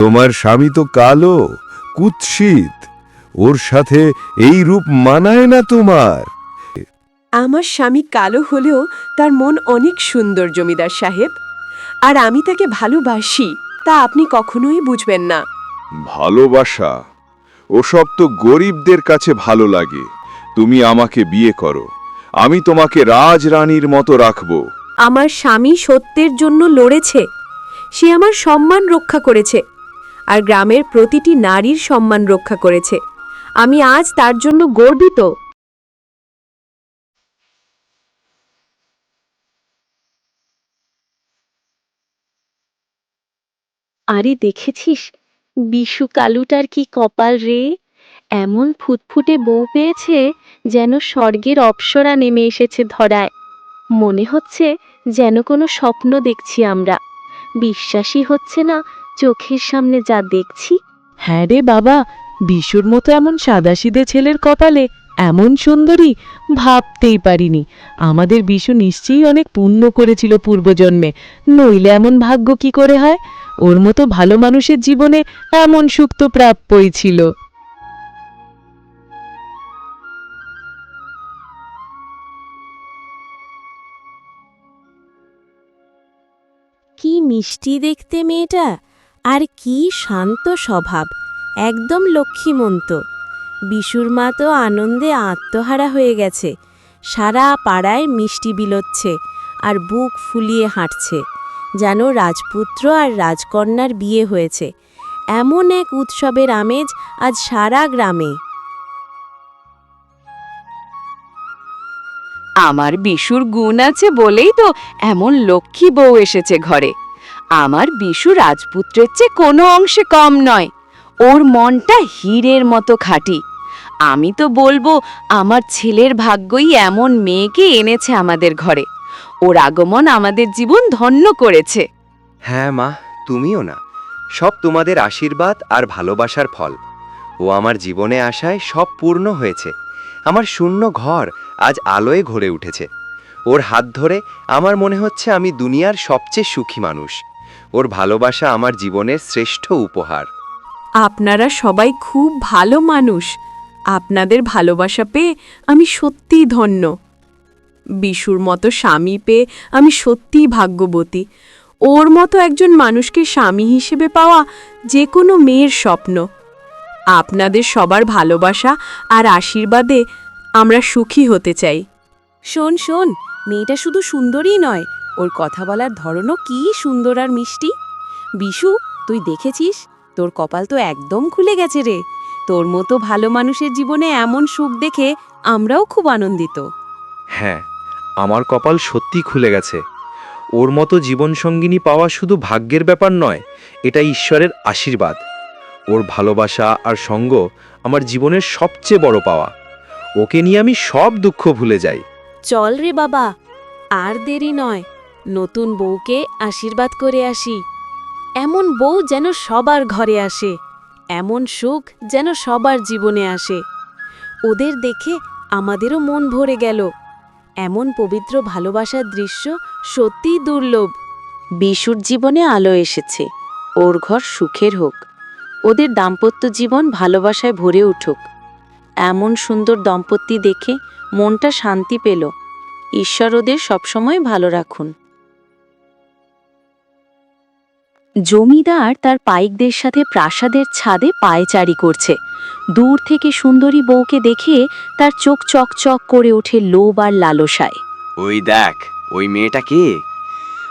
তোমার স্বামী তো কালো কুৎসিত। ওর সাথে এই রূপ মানায় না তোমার। আমার স্বামী কালো হলেও তার মন অনেক সুন্দর জমিদার সাহেব। আর আমি তাকে ভালোবাসি তা আপনি কখনোই বুঝবেন না। ভালোবাসা? ওসব তো গরিবদের কাছে ভালো লাগে। তুমি আমাকে বিয়ে করো। আমি তোমাকে রাজরানীর মতো রাখব। আমার স্বামী সত্যের জন্য লড়েছে। সে আমার সম্মান রক্ষা করেছে। আর গ্রামের প্রতিটি নারীর সম্মান রক্ষা করেছে। আমি আজ তার জন্য গর্বিত। আরে দেখেছিস, বিশু কালুটার কি কপাল রে? এমন ফুটফুটে বউ পেয়েছে যেন স্বর্গের অপ্সরা নেমে এসেছে ধরায়। মনে হচ্ছে যেন কোনো স্বপ্ন দেখছি আমরা। বিশ্বাসই হচ্ছে না চোখের সামনে যা দেখছি। হ্যাঁ রে বাবা বিশুর মতো এমন সাদাসিদে ছেলের কপালে এমন সুন্দরী ভাবতেই পারিনি। আমাদের বিশু নিশ্চয়ই অনেক পুণ্য করেছিল পূর্বজন্মে। নইলে এমন ভাগ্য কি করে হয়? ওর মতো ভালো মানুষের জীবনে এমন সুখ তো প্রাপ্যই ছিল। কি মিষ্টি দেখতে মেয়েটা। আর কি শান্ত স্বভাব, একদম লক্ষ্মীমন্ত। বিশুর মা তো আনন্দে আত্মহারা হয়ে গেছে, সারা পাড়ায় মিষ্টি বিলোচ্ছে আর বুক ফুলিয়ে হাঁটছে, যেন রাজপুত্র আর রাজকন্যার বিয়ে হয়েছে। এমন এক উৎসবের আমেজ আজ সারা গ্রামে। আমার বিশুর গুণ আছে বলেই তো এমন লক্ষ্মী বউ এসেছে ঘরে। আমার বিশু রাজপুত্রের চেয়ে কোনো অংশে কম নয়। ওর মনটা হীরের মতো খাঁটি। আমি তো বলব, আমার ছেলের ভাগ্যই এমন মেয়েকে এনেছে আমাদের ঘরে। ওর আগমন আমাদের জীবন ধন্য করেছে। হ্যাঁ মা, তুমিও না। সব তোমাদের আশীর্বাদ আর ভালোবাসার ফল। ও আমার জীবনে আসায় সব পূর্ণ হয়েছে। আমার শূন্য ঘর আজ আলোয় ঘরে উঠেছে। ওর হাত ধরে আমার মনে হচ্ছে আমি দুনিয়ার সবচেয়ে সুখী মানুষ। ওর ভালোবাসা আমার জীবনের শ্রেষ্ঠ উপহার। আপনারা সবাই খুব ভালো মানুষ। আপনাদের ভালোবাসা পেয়ে আমি সত্যিই ধন্য। বিশুর মতো স্বামী পেয়ে আমি সত্যিই ভাগ্যবতী। ওর মতো একজন মানুষকে স্বামী হিসেবে পাওয়া যে কোনো মেয়ের স্বপ্ন। আপনাদের সবার ভালোবাসা আর আশীর্বাদে আমরা সুখী হতে চাই। শোন শোন মেয়েটা শুধু সুন্দরই নয় ওর কথা বলার ধরনও কি সুন্দর আর মিষ্টি। বিশু তুই দেখেছিস? তোর কপাল তো একদম খুলে গেছে রে। তোর মতো ভালো মানুষের জীবনে এমন সুখ দেখে আমরাও খুব আনন্দিত। হ্যাঁ আমার কপাল সত্যি খুলে গেছে। ওর মতো জীবনসঙ্গিনী পাওয়া শুধু ভাগ্যের ব্যাপার নয় এটা ঈশ্বরের আশীর্বাদ। ওর ভালোবাসা আর সঙ্গ আমার জীবনের সবচেয়ে বড় পাওয়া। ওকে নিয়ে আমি সব দুঃখ ভুলে যাই। চল রে বাবা আর দেরি নয়। নতুন বউকে আশীর্বাদ করে আসি। এমন বউ যেন সবার ঘরে আসে, এমন সুখ যেন সবার জীবনে আসে। ওদের দেখে আমাদেরও মন ভরে গেল। এমন পবিত্র ভালোবাসার দৃশ্য সত্যিই দুর্লভ। বিশুর জীবনে আলো এসেছে, ওর ঘর সুখের হোক। ওদের দাম্পত্য জীবন ভালোবাসায় ভরে উঠুক। এমন সুন্দর দম্পতি দেখে মনটা শান্তি পেল। ঈশ্বর ওদের সবসময় ভালো রাখুন। জমিদার তার পাইকদের সাথে প্রাসাদের ছাদে পায়চারি করছে। দূর থেকে সুন্দরী বউকে দেখে তার চোখ চকচক করে ওঠে লোভ আর লালসায়। ওই দেখ ওই মেয়েটা কে?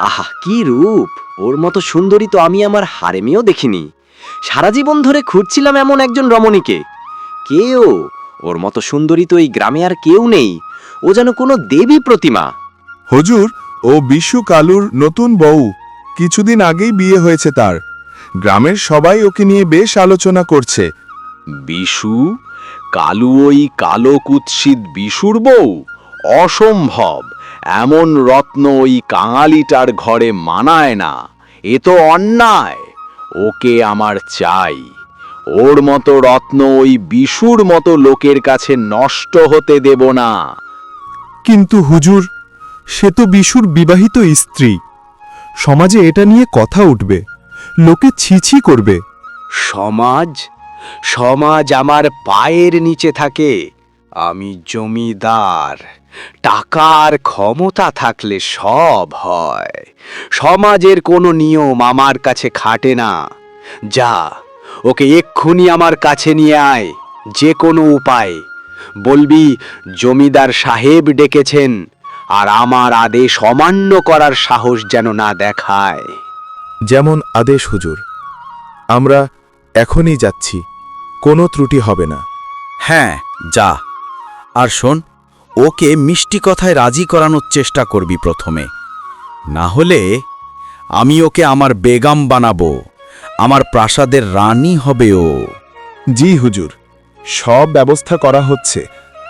আহা কি রূপ! ওর মতো সুন্দরী তো আমি আমার হারেমেও দেখিনি। সারা জীবন ধরে খুঁজছিলাম এমন একজন রমণীকে। কে ও? ওর মতো সুন্দরী তো এই গ্রামে আর কেউ নেই। ও যেন কোনো দেবী প্রতিমা। হজুর ও বিশু কালুর নতুন বউ। কিছুদিন আগেই বিয়ে হয়েছে তার। গ্রামের সবাই ওকে নিয়ে বেশ আলোচনা করছে। বিশু কালু ওই কালো কুৎসিত বিশুর বউ? অসম্ভব এমন রত্ন ওই কাঙালিটার ঘরে মানায় না। এ তো অন্যায়। ওকে আমার চাই। ওর মতো রত্ন ওই বিশুর মতো লোকের কাছে নষ্ট হতে দেব না। কিন্তু হুজুর সে তো বিশুর বিবাহিত স্ত্রী। সমাজে এটা নিয়ে কথা উঠবে, লোকে ছিছি করবে। সমাজ? সমাজ আমার পায়ের নিচে থাকে, আমি জমিদার। টাকার ক্ষমতা থাকলে সব হয়। সমাজের কোনো নিয়ম আমার কাছে খাটে না। যা, ওকে এক্ষুনি আমার কাছে নিয়ে আয়, যে কোনো উপায়। বলবি, জমিদার সাহেব ডেকেছেন আর আমার আদেশ অমান্য করার সাহস যেন না দেখায়। যেমন আদেশ হুজুর আমরা এখনই যাচ্ছি কোনো ত্রুটি হবে না। হ্যাঁ যা। আর শোন ওকে মিষ্টি কথায় রাজি করানোর চেষ্টা করবি প্রথমে। না হলে আমি ওকে আমার বেগাম বানাবো আমার প্রাসাদের রানী হবে ও। জি হুজুর সব ব্যবস্থা করা হচ্ছে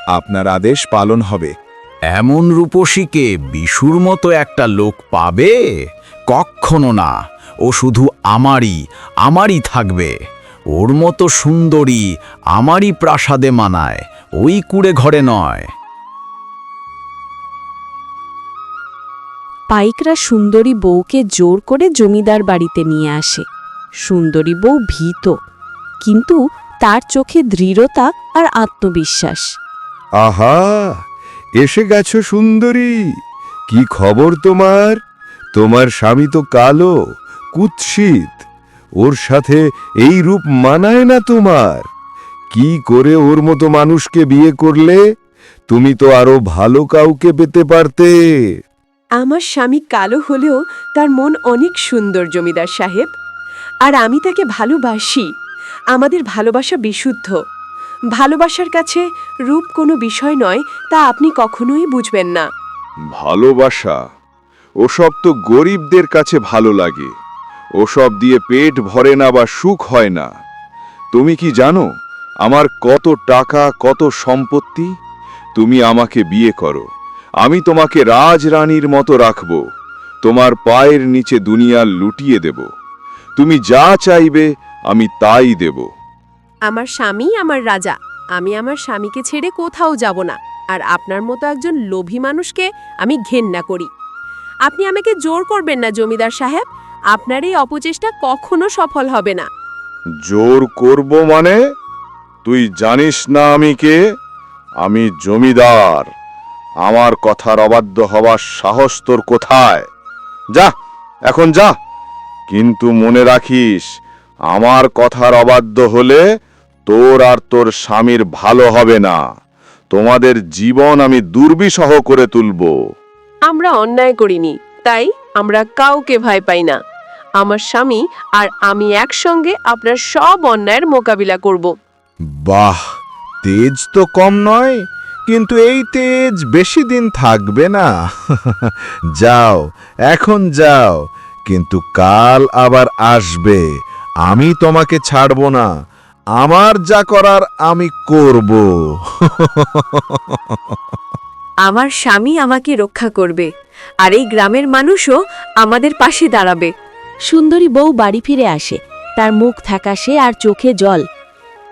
আপনার আদেশ পালন হবে। এমন রূপসীকে বিশুর মতো একটা লোক পাবে? কক্ষনো না। ও শুধু আমারই আমারই থাকবে। ওর মতো সুন্দরী আমারই প্রাসাদে মানায় ওই কুড়ে ঘরে নয়। পাইকরা সুন্দরী বউকে জোর করে জমিদার বাড়িতে নিয়ে আসে। সুন্দরী বউ ভীত কিন্তু তার চোখে দৃঢ়তা আর আত্মবিশ্বাস। আহা! এসে গেছো সুন্দরী। কি খবর তোমার? তোমার স্বামী তো কালো, কুৎসিত। ওর সাথে এই রূপ মানায় না তোমার। কি করে ওর মতো মানুষকে বিয়ে করলে? তুমি তো আরও ভালো কাউকে পেতে পারতে। আমার স্বামী কালো হলেও তার মন অনেক সুন্দর, জমিদার সাহেব। আর আমি তাকে ভালোবাসি। আমাদের ভালোবাসা বিশুদ্ধ। ভালোবাসার কাছে রূপ কোনো বিষয় নয়, তা আপনি কখনোই বুঝবেন না। ভালোবাসা, ওসব তো গরিবদের কাছে ভালো লাগে। ওসব দিয়ে পেট ভরে না বা সুখ হয় না। তুমি কি জানো আমার কত টাকা, কত সম্পত্তি? তুমি আমাকে বিয়ে করো। আমি তোমাকে রাজরানীর মতো রাখব। তোমার পায়ের নিচে দুনিয়া লুটিয়ে দেব। তুমি যা চাইবে, আমি তাই দেব। আমার স্বামী আমার রাজা। আমি আমার স্বামীকে ছেড়ে কোথাও যাব না। আর আপনার মতো একজন লোভী মানুষকে আমি ঘেন্না করি। আপনি আমাকে জোর করবেন না, জমিদার সাহেব। আপনার এই অপচেষ্টা কখনো সফল হবে না। জোর করব মানে? তুই জানিস না আমি কে? আমি জমিদার। আমার কথার অবাধ্য হবার সাহস তোর কোথায়? যা, এখন যা। কিন্তু মনে রাখিস, আমার কথার অবাধ্য হলে তোর আর তোর স্বামীর ভালো হবে না। তোমাদের জীবন আমি দুর্বিষহ করে তুলব। আমরা অন্যায় করিনি তাই আমরা কাউকে ভয় পাই না। আমার স্বামী আর আমি একসঙ্গে আপনার সব অন্যায়ের মোকাবিলা করব। বাহ তেজ তো কম নয় কিন্তু এই তেজ বেশি দিন থাকবে না। যাও এখন যাও কিন্তু কাল আবার আসবে আমি তোমাকে ছাড়ব না। আমার যা করার আমি করব। আমার স্বামী আমাকে রক্ষা করবে আর এই গ্রামের মানুষও আমাদের পাশে দাঁড়াবে। সুন্দরী বউ বাড়ি ফিরে আসে তার মুখ থ্যাকাশে আর চোখে জল।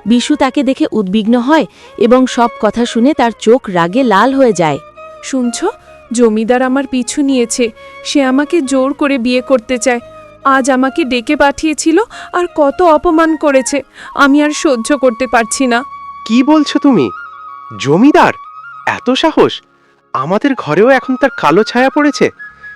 বিশু তাকে দেখে উদ্বিগ্ন হয় এবং সব কথা শুনে তার চোখ রাগে লাল হয়ে যায়। শুনছ? জমিদার আমার পিছু নিয়েছে সে আমাকে জোর করে বিয়ে করতে চায়। আজ আমাকে ডেকে পাঠিয়েছিল আর কত অপমান করেছে। আমি আর সহ্য করতে পারছি না। কি বলছো তুমি? জমিদার? এত সাহস? আমাদের ঘরেও এখন তার কালো ছায়া পড়েছে।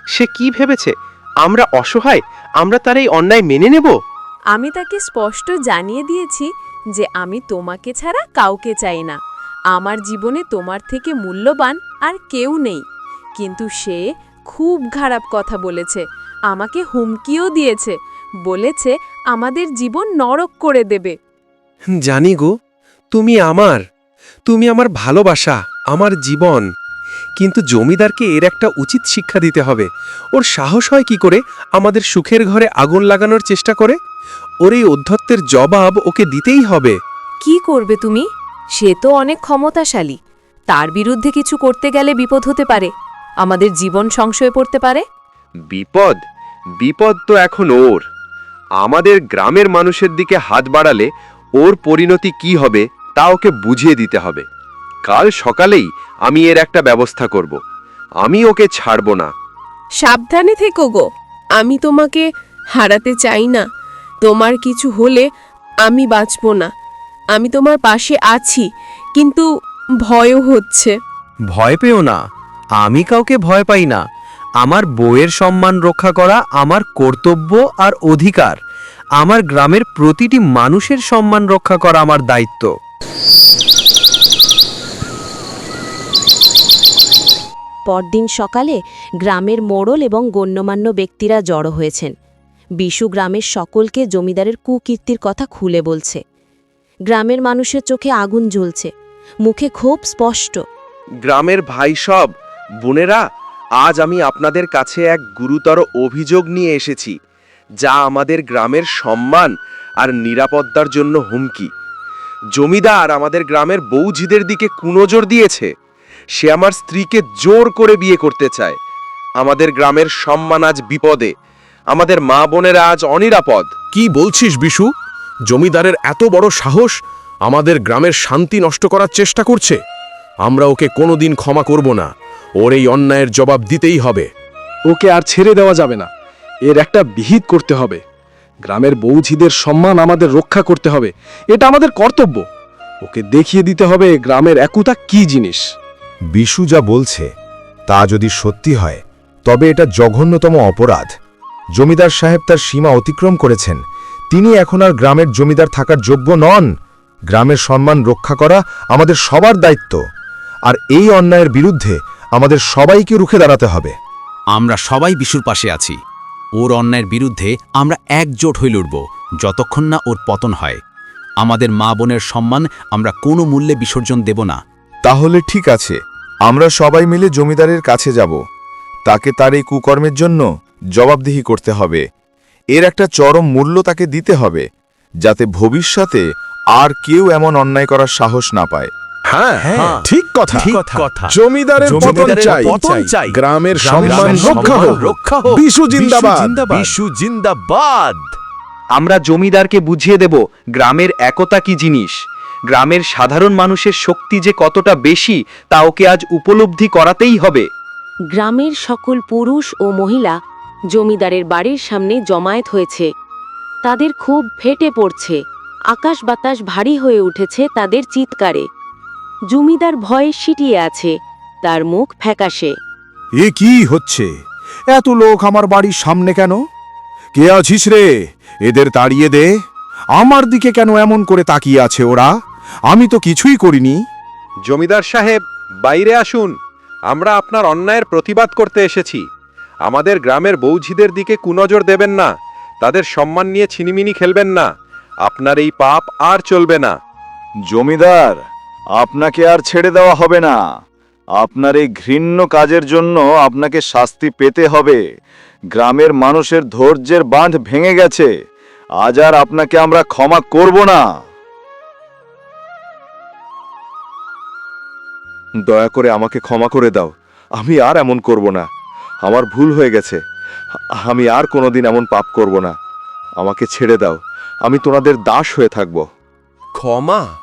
সে কি ভেবেছে? আমরা অসহায়? আমরা তার এই অন্যায় মেনে নেব? আমি তাকে স্পষ্ট জানিয়ে দিয়েছি যে আমি তোমাকে ছাড়া কাউকে চাই না। আমার জীবনে তোমার থেকে মূল্যবান আর কেউ নেই। কিন্তু সে খুব খারাপ কথা বলেছে। আমাকে হুমকিও দিয়েছে বলেছে আমাদের জীবন নরক করে দেবে। জানি গো তুমি আমার তুমি আমার ভালোবাসা আমার জীবন। কিন্তু জমিদারকে এর একটা উচিত শিক্ষা দিতে হবে। ওর সাহস হয় কি করে আমাদের সুখের ঘরে আগুন লাগানোর চেষ্টা করে? ওর এই অধ্যত্বের জবাব ওকে দিতেই হবে। কি করবে তুমি? সে তো অনেক ক্ষমতাশালী। তার বিরুদ্ধে কিছু করতে গেলে বিপদ হতে পারে। আমাদের জীবন সংশয়ে পড়তে পারে? বিপদ? বিপদ তো এখন ওর। আমাদের গ্রামের মানুষের দিকে হাত বাড়ালে ওর পরিণতি কি হবে তা ওকে বুঝিয়ে দিতে হবে। কাল সকালেই আমি এর একটা ব্যবস্থা করব। আমি ওকে ছাড়ব না। সাবধানে থেকো গো। আমি তোমাকে হারাতে চাই না। তোমার কিছু হলে আমি বাঁচব না। আমি তোমার পাশে আছি কিন্তু ভয়ও হচ্ছে। ভয় পেও না। আমি কাউকে ভয় পাই না। আমার বইয়ের সম্মান রক্ষা করা আমার কর্তব্য আর অধিকার। আমার গ্রামের প্রতিটি মানুষের সম্মান রক্ষা করা আমার দায়িত্ব। পরদিন সকালে গ্রামের মোড়ল এবং গণ্যমান্য ব্যক্তিরা জড়ো হয়েছেন। বিশু গ্রামের সকলকে জমিদারের কুকীর্তির কথা খুলে বলছে। গ্রামের মানুষের চোখে আগুন জ্বলছে। মুখে ক্ষোভ স্পষ্ট। গ্রামের ভাই সব বোনেরা আজ আমি আপনাদের কাছে এক গুরুতর অভিযোগ নিয়ে এসেছি, যা আমাদের গ্রামের সম্মান আর নিরাপত্তার জন্য হুমকি। জমিদার আমাদের গ্রামের বৌঝিদের দিকে কুনজর দিয়েছে। সে আমার স্ত্রীকে জোর করে বিয়ে করতে চায়। আমাদের গ্রামের সম্মান আজ বিপদে। আমাদের মা বোনেরা আজ অনিরাপদ। কি বলছিস বিশু? জমিদারের এত বড় সাহস আমাদের গ্রামের শান্তি নষ্ট করার চেষ্টা করছে। আমরা ওকে কোনোদিন ক্ষমা করব না। ওর এই অন্যায়ের জবাব দিতেই হবে। ওকে আর ছেড়ে দেওয়া যাবে না। এর একটা বিহিত করতে হবে। গ্রামের বৌঝিদের সম্মান আমাদের রক্ষা করতে হবে। এটা আমাদের কর্তব্য। ওকে দেখিয়ে দিতে হবে গ্রামের একুতা কি জিনিস। বিশু যা বলছে, তা যদি সত্যি হয়, তবে এটা জঘন্যতম অপরাধ। জমিদার সাহেব তার সীমা অতিক্রম করেছেন। তিনি এখন আর গ্রামের জমিদার থাকার যোগ্য নন। গ্রামের সম্মান রক্ষা করা আমাদের সবার দায়িত্ব। আর এই অন্যায়ের বিরুদ্ধে আমাদের সবাইকে রুখে দাঁড়াতে হবে। আমরা সবাই বিশুর পাশে আছি। ওর অন্যায়ের বিরুদ্ধে আমরা একজোট হয়ে লড়ব যতক্ষণ না ওর পতন হয়। আমাদের মা বোনের সম্মান আমরা কোনো মূল্যে বিসর্জন দেব না। তাহলে ঠিক আছে আমরা সবাই মিলে জমিদারের কাছে যাব। তাকে তার এই কুকর্মের জন্য জবাবদিহি করতে হবে। এর একটা চরম মূল্য তাকে দিতে হবে যাতে ভবিষ্যতে আর কেউ এমন অন্যায় করার সাহস না পায়। হ্যাঁ হ্যাঁ, ঠিক কথা। ঠিক কথা। জমিদারের পতন চাই পতন চাই। গ্রামের সম্মান রক্ষা হোক। রক্ষা হোক। বিশু জিন্দাবাদ। বিশু জিন্দাবাদ। আমরা জমিদারকে বুঝিয়ে দেব গ্রামের একতা কি জিনিস। গ্রামের সাধারণ মানুষের শক্তি যে কতটা বেশি তা ওকে আজ উপলব্ধি করাতেই হবে। গ্রামের সকল পুরুষ ও মহিলা জমিদারের বাড়ির সামনে জমায়েত হয়েছে। তাদের খুব ফেটে পড়ছে। আকাশ বাতাস ভারী হয়ে উঠেছে তাদের চিৎকারে। জমিদার ভয়ে সিটিয়ে আছে তার মুখ ফ্যাকাশে। এ কি হচ্ছে? এত লোক আমার বাড়ির সামনে কেন? কে আছিস রে? এদের তাড়িয়ে দে। আমার দিকে কেন এমন করে তাকিয়ে আছে ওরা? আমি তো কিছুই করিনি। জমিদার সাহেব বাইরে আসুন। আমরা আপনার অন্যায়ের প্রতিবাদ করতে এসেছি। আমাদের গ্রামের বৌঝিদের দিকে কুনজর দেবেন না। তাদের সম্মান নিয়ে ছিনিমিনি খেলবেন না। আপনার এই পাপ আর চলবে না। জমিদার আপনাকে আর ছেড়ে দেওয়া হবে না। আপনার এই ঘৃণ্য কাজের জন্য আপনাকে শাস্তি পেতে হবে। গ্রামের মানুষের ধৈর্যের বাঁধ ভেঙে গেছে। আজ আর আপনাকে আমরা ক্ষমা করব না। দয়া করে আমাকে ক্ষমা করে দাও। আমি আর এমন করব না। আমার ভুল হয়ে গেছে। আমি আর কোনোদিন এমন পাপ করব না। আমাকে ছেড়ে দাও। আমি তোমাদের দাস হয়ে থাকব। ক্ষমা?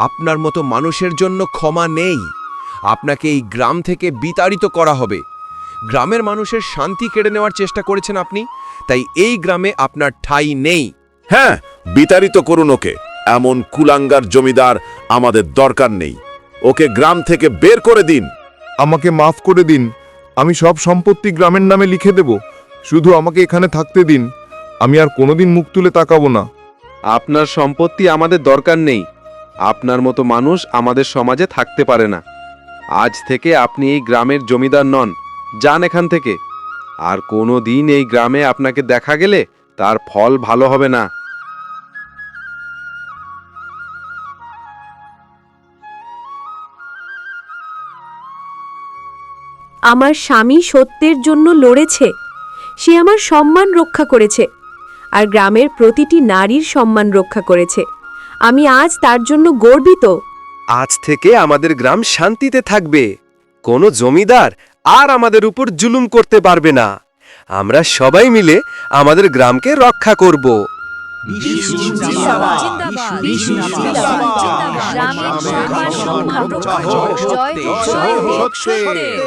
আপনার মতো মানুষের জন্য ক্ষমা নেই। আপনাকে এই গ্রাম থেকে বিতাড়িত করা হবে। গ্রামের মানুষের শান্তি কেড়ে নেওয়ার চেষ্টা করেছেন আপনি তাই এই গ্রামে আপনার ঠাঁই নেই। হ্যাঁ বিতাড়িত করুন ওকে। এমন কুলাঙ্গার জমিদার আমাদের দরকার নেই। ওকে গ্রাম থেকে বের করে দিন। আমাকে মাফ করে দিন। আমি সব সম্পত্তি গ্রামের নামে লিখে দেব। শুধু আমাকে এখানে থাকতে দিন। আমি আর কোনোদিন মুখ তুলে তাকাবো না। আপনার সম্পত্তি আমাদের দরকার নেই। আপনার মতো মানুষ আমাদের সমাজে থাকতে পারে না। আজ থেকে আপনি এই গ্রামের জমিদার নন, যান এখান থেকে। আর কোনো দিন এই গ্রামে আপনাকে দেখা গেলে তার ফল ভালো হবে না। আমার স্বামী সত্যের জন্য লড়েছে। সে আমার সম্মান রক্ষা করেছে। আর গ্রামের প্রতিটি নারীর সম্মান রক্ষা করেছে। আমি আজ তার জন্য গর্বিত। আজ থেকে আমাদের গ্রাম শান্তিতে থাকবে। কোনো জমিদার আর আমাদের উপর জুলুম করতে পারবে না। আমরা সবাই মিলে আমাদের গ্রামকে রক্ষা করব। গ্রামের